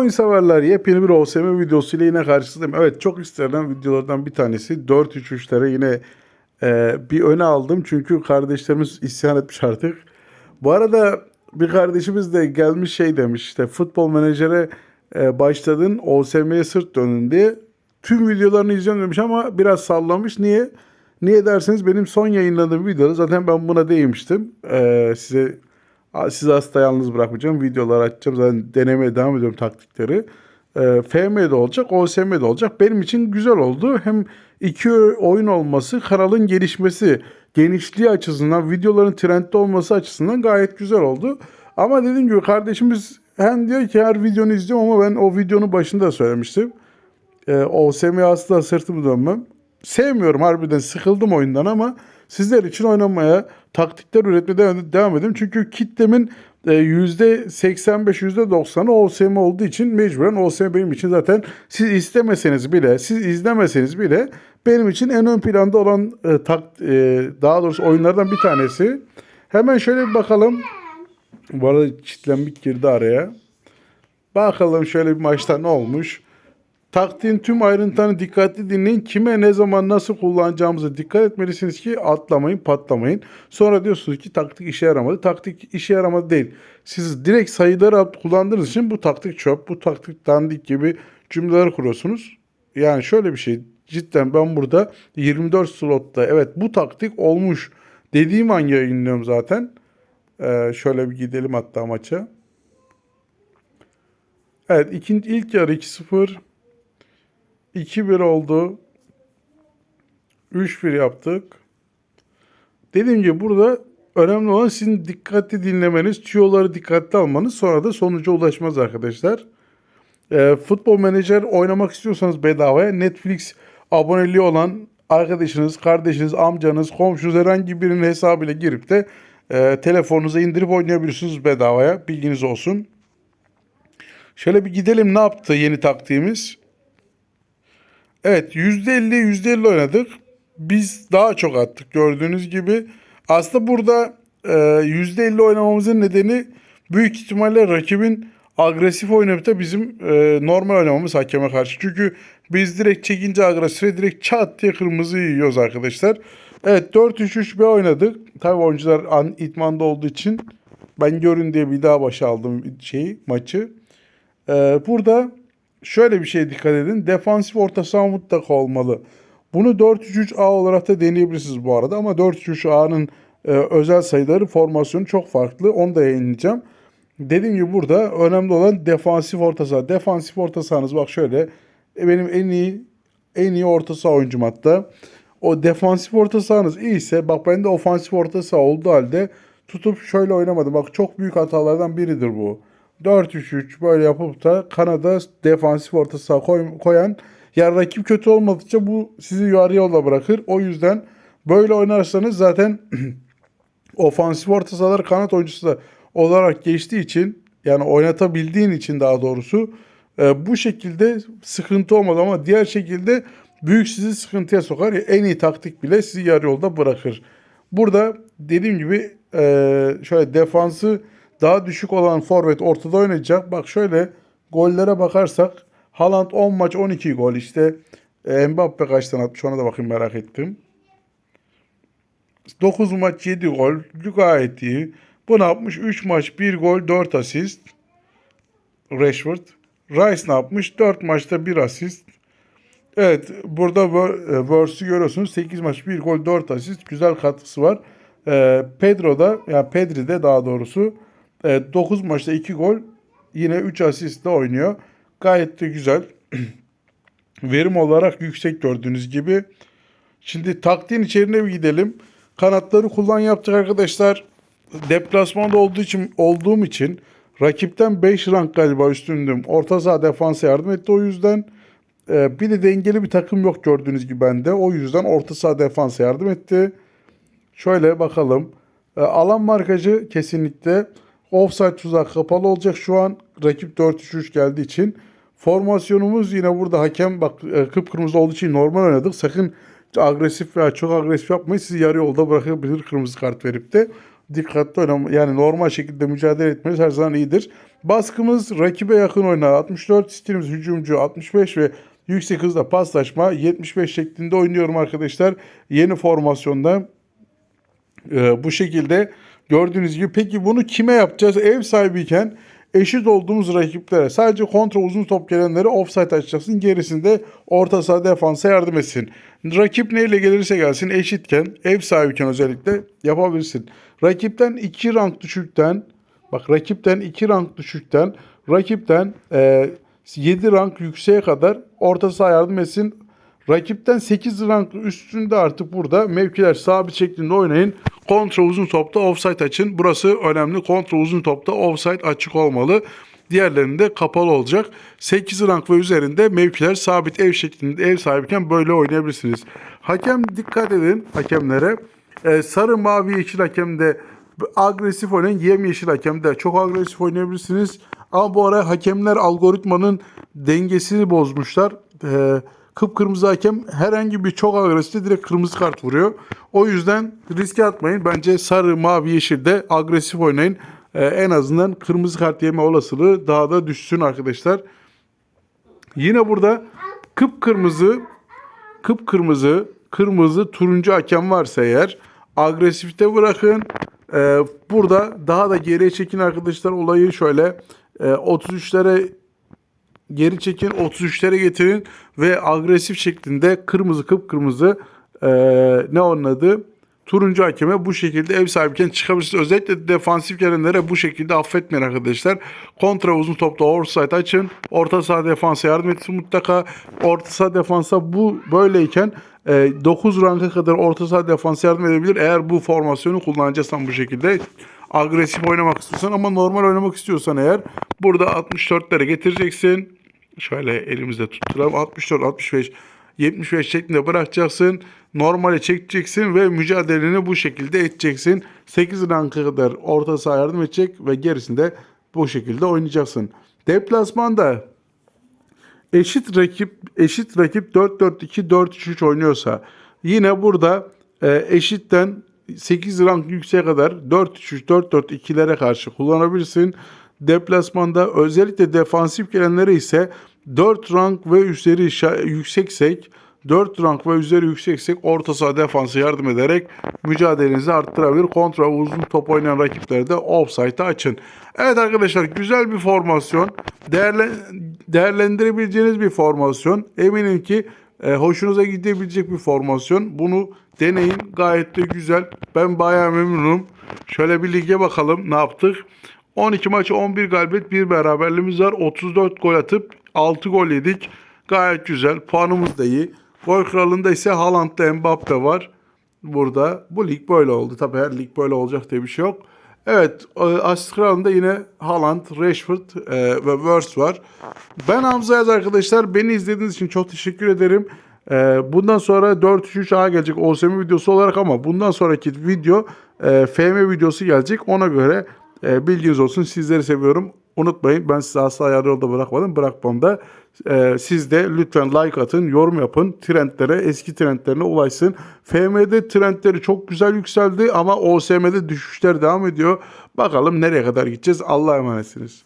Oyun severler yepyeni bir OSM videosu ile yine karşınızdayım. Evet çok istenen videolardan bir tanesi 4-3-3'lere yine e, bir öne aldım. Çünkü kardeşlerimiz isyan etmiş artık. Bu arada bir kardeşimiz de gelmiş şey demiş işte futbol menajere e, başladın OSM'ye sırt dönün diye. Tüm videolarını izliyorum demiş ama biraz sallamış. Niye? Niye derseniz benim son yayınladığım videoda zaten ben buna değmiştim. E, size sizi hasta yalnız bırakmayacağım. Videolar açacağım. Zaten denemeye devam ediyorum taktikleri. E, FM'de olacak, OSM'de olacak. Benim için güzel oldu. Hem iki oyun olması, kanalın gelişmesi, genişliği açısından, videoların trendde olması açısından gayet güzel oldu. Ama dediğim gibi kardeşimiz hem diyor ki her videonu izliyorum ama ben o videonun başında da söylemiştim. E, OSM'ye asla sırtımı dönmem. Sevmiyorum harbiden sıkıldım oyundan ama sizler için oynamaya, taktikler üretmeye devam- edin. Çünkü kitlemin e, %85, %90'ı OSM olduğu için mecburen OSM benim için zaten siz istemeseniz bile, siz izlemeseniz bile benim için en ön planda olan e, tak, e, daha doğrusu oyunlardan bir tanesi. Hemen şöyle bir bakalım. Bu arada çitlenmek girdi araya. Bakalım şöyle bir maçta ne olmuş. Taktiğin tüm ayrıntılarını dikkatli dinleyin. Kime ne zaman nasıl kullanacağımıza dikkat etmelisiniz ki atlamayın, patlamayın. Sonra diyorsunuz ki taktik işe yaramadı. Taktik işe yaramadı değil. Siz direkt sayıları kullandığınız için bu taktik çöp, bu taktik dandik gibi cümleler kuruyorsunuz. Yani şöyle bir şey. Cidden ben burada 24 slotta evet bu taktik olmuş dediğim an yayınlıyorum zaten. Ee, şöyle bir gidelim hatta maça. Evet ikinci, ilk yarı 2-0. 2-1 oldu. 3-1 yaptık. Dediğim gibi burada önemli olan sizin dikkatli dinlemeniz, tüyoları dikkatli almanız sonra da sonuca ulaşmaz arkadaşlar. Ee, futbol menajer oynamak istiyorsanız bedavaya Netflix aboneliği olan arkadaşınız, kardeşiniz, amcanız, komşunuz herhangi birinin hesabıyla girip de e, telefonunuza indirip oynayabilirsiniz bedavaya. Bilginiz olsun. Şöyle bir gidelim ne yaptı yeni taktiğimiz. Evet %50 %50 oynadık. Biz daha çok attık gördüğünüz gibi. Aslında burada e, %50 oynamamızın nedeni büyük ihtimalle rakibin agresif oynayıp da bizim e, normal oynamamız hakeme karşı. Çünkü biz direkt çekince agresife direkt çat diye kırmızı yiyoruz arkadaşlar. Evet 4-3-3-1 oynadık. Tabii oyuncular an, itmanda olduğu için ben görün diye bir daha başa aldım şeyi maçı. Ee, burada şöyle bir şeye dikkat edin. Defansif orta saha mutlaka olmalı. Bunu 4-3-3-A olarak da deneyebilirsiniz bu arada ama 4-3-3-A'nın e, özel sayıları formasyonu çok farklı. Onu da yayınlayacağım. Dediğim gibi burada önemli olan defansif orta saha. Defansif orta sahanız bak şöyle. e, benim en iyi en iyi orta saha oyuncum hatta. O defansif orta sahanız iyiyse bak ben de ofansif orta saha olduğu halde tutup şöyle oynamadım. Bak çok büyük hatalardan biridir bu. 4-3-3 böyle yapıp da Kanada defansif orta saha koy- koyan yani rakip kötü olmadıkça bu sizi yarı yolda bırakır. O yüzden böyle oynarsanız zaten ofansif orta sahaları kanat oyuncusu da olarak geçtiği için yani oynatabildiğin için daha doğrusu e, bu şekilde sıkıntı olmaz ama diğer şekilde büyük sizi sıkıntıya sokar. En iyi taktik bile sizi yarı yolda bırakır. Burada dediğim gibi e, şöyle defansı daha düşük olan forvet ortada oynayacak. Bak şöyle gollere bakarsak Haaland 10 maç 12 gol işte e, Mbappe kaç tane atmış ona da bakayım merak ettim. 9 maç 7 gol gayet iyi. Bu ne yapmış? 3 maç 1 gol 4 asist. Rashford. Rice ne yapmış? 4 maçta 1 asist. Evet burada Wor- e, görüyorsunuz. 8 maç 1 gol 4 asist. Güzel katkısı var. Ee, Pedro da yani Pedri de daha doğrusu e, 9 maçta 2 gol yine 3 asistle oynuyor. Gayet de güzel. Verim olarak yüksek gördüğünüz gibi. Şimdi taktiğin içeriğine bir gidelim. Kanatları kullan yaptık arkadaşlar. Deplasmanda olduğu için olduğum için rakipten 5 rank galiba üstündüm. Orta saha defansa yardım etti o yüzden. Ee, bir de dengeli bir takım yok gördüğünüz gibi bende. O yüzden orta saha defansa yardım etti. Şöyle bakalım. Ee, alan markacı kesinlikle offside tuzak kapalı olacak şu an. Rakip 4-3-3 geldiği için. Formasyonumuz yine burada hakem bak e, kıpkırmızı olduğu için normal oynadık. Sakın agresif veya çok agresif yapmayın. Sizi yarı yolda bırakabilir kırmızı kart verip de. dikkatli oynama yani normal şekilde mücadele etmeniz her zaman iyidir. Baskımız rakibe yakın oyna 64, stilimiz hücumcu 65 ve yüksek hızla paslaşma 75 şeklinde oynuyorum arkadaşlar. Yeni formasyonda ee, bu şekilde gördüğünüz gibi peki bunu kime yapacağız? Ev sahibiyken eşit olduğumuz rakiplere sadece kontra uzun top gelenlere offside açacaksın. Gerisinde orta saha defansa yardım etsin. Rakip neyle gelirse gelsin eşitken ev sahibiyken özellikle yapabilirsin. Rakipten 2 rank düşükten bak rakipten 2 rank düşükten rakipten e, 7 rank yükseğe kadar orta saha yardım etsin. Rakipten 8 rank üstünde artık burada mevkiler sabit şeklinde oynayın. Kontra uzun topta offside açın. Burası önemli. Kontra uzun topta offside açık olmalı. Diğerlerinde kapalı olacak. 8 rank ve üzerinde mevkiler sabit ev şeklinde ev sahibiyken böyle oynayabilirsiniz. Hakem dikkat edin hakemlere. Ee, sarı, mavi, yeşil hakemde agresif oynayın. Yem yeşil hakemde çok agresif oynayabilirsiniz. Ama bu ara hakemler algoritmanın dengesini bozmuşlar. Ee, kıpkırmızı hakem herhangi bir çok agresifte direkt kırmızı kart vuruyor. O yüzden riske atmayın. Bence sarı, mavi, yeşilde agresif oynayın. Ee, en azından kırmızı kart yeme olasılığı daha da düşsün arkadaşlar. Yine burada kıpkırmızı, kıpkırmızı, kırmızı, turuncu hakem varsa eğer agresifte bırakın. Ee, burada daha da geriye çekin arkadaşlar olayı şöyle e, 33'lere geri çekin 33'lere getirin ve agresif şeklinde kırmızı kıpkırmızı e, ne onun adı turuncu hakeme bu şekilde ev sahibiyken çıkabilirsiniz. Özellikle defansif gelenlere bu şekilde affetmeyin arkadaşlar. Kontra uzun topta offside açın. Orta saha defansa yardım etsin mutlaka. Orta saha defansa bu böyleyken e, 9 ranka kadar orta saha defansa yardım edebilir. Eğer bu formasyonu kullanacaksan bu şekilde agresif oynamak istiyorsan ama normal oynamak istiyorsan eğer burada 64'lere getireceksin. Şöyle elimizde tutturalım. 64, 65, 75 şeklinde bırakacaksın. Normale çekeceksin ve mücadeleni bu şekilde edeceksin. 8 ranka kadar orta saha yardım edecek ve gerisinde bu şekilde oynayacaksın. Deplasmanda eşit rakip eşit rakip 4-4-2 4-3-3 oynuyorsa yine burada e, eşitten 8 rank yükseğe kadar 4-3-3 4-4-2'lere karşı kullanabilirsin. Deplasmanda özellikle defansif gelenlere ise 4 rank ve üzeri yükseksek 4 rank ve üzeri yükseksek orta saha defansı yardım ederek mücadelenizi arttırabilir. Kontra uzun top oynayan rakiplerde de offside'ı açın. Evet arkadaşlar güzel bir formasyon. Değerle, değerlendirebileceğiniz bir formasyon. Eminim ki e, hoşunuza gidebilecek bir formasyon. Bunu deneyin. Gayet de güzel. Ben bayağı memnunum. Şöyle bir lige bakalım ne yaptık. 12 maç 11 galibiyet 1 beraberliğimiz var. 34 gol atıp 6 gol yedik. Gayet güzel. Puanımız da iyi. Gol kralında ise Haaland'da Mbappe var. Burada bu lig böyle oldu. Tabii her lig böyle olacak diye bir şey yok. Evet, e, asist kralında yine Haaland, Rashford e, ve Wirtz var. Ben Hamza Yaz arkadaşlar. Beni izlediğiniz için çok teşekkür ederim. E, bundan sonra 4-3-3-A gelecek OSM videosu olarak ama bundan sonraki video e, FM videosu gelecek. Ona göre e, bilginiz olsun. Sizleri seviyorum. Unutmayın ben sizi asla yarı yolda bırakmadım. Bırakmam da. E, siz de lütfen like atın, yorum yapın. Trendlere, eski trendlerine ulaşsın. FM'de trendleri çok güzel yükseldi ama OSM'de düşüşler devam ediyor. Bakalım nereye kadar gideceğiz. Allah'a emanetsiniz.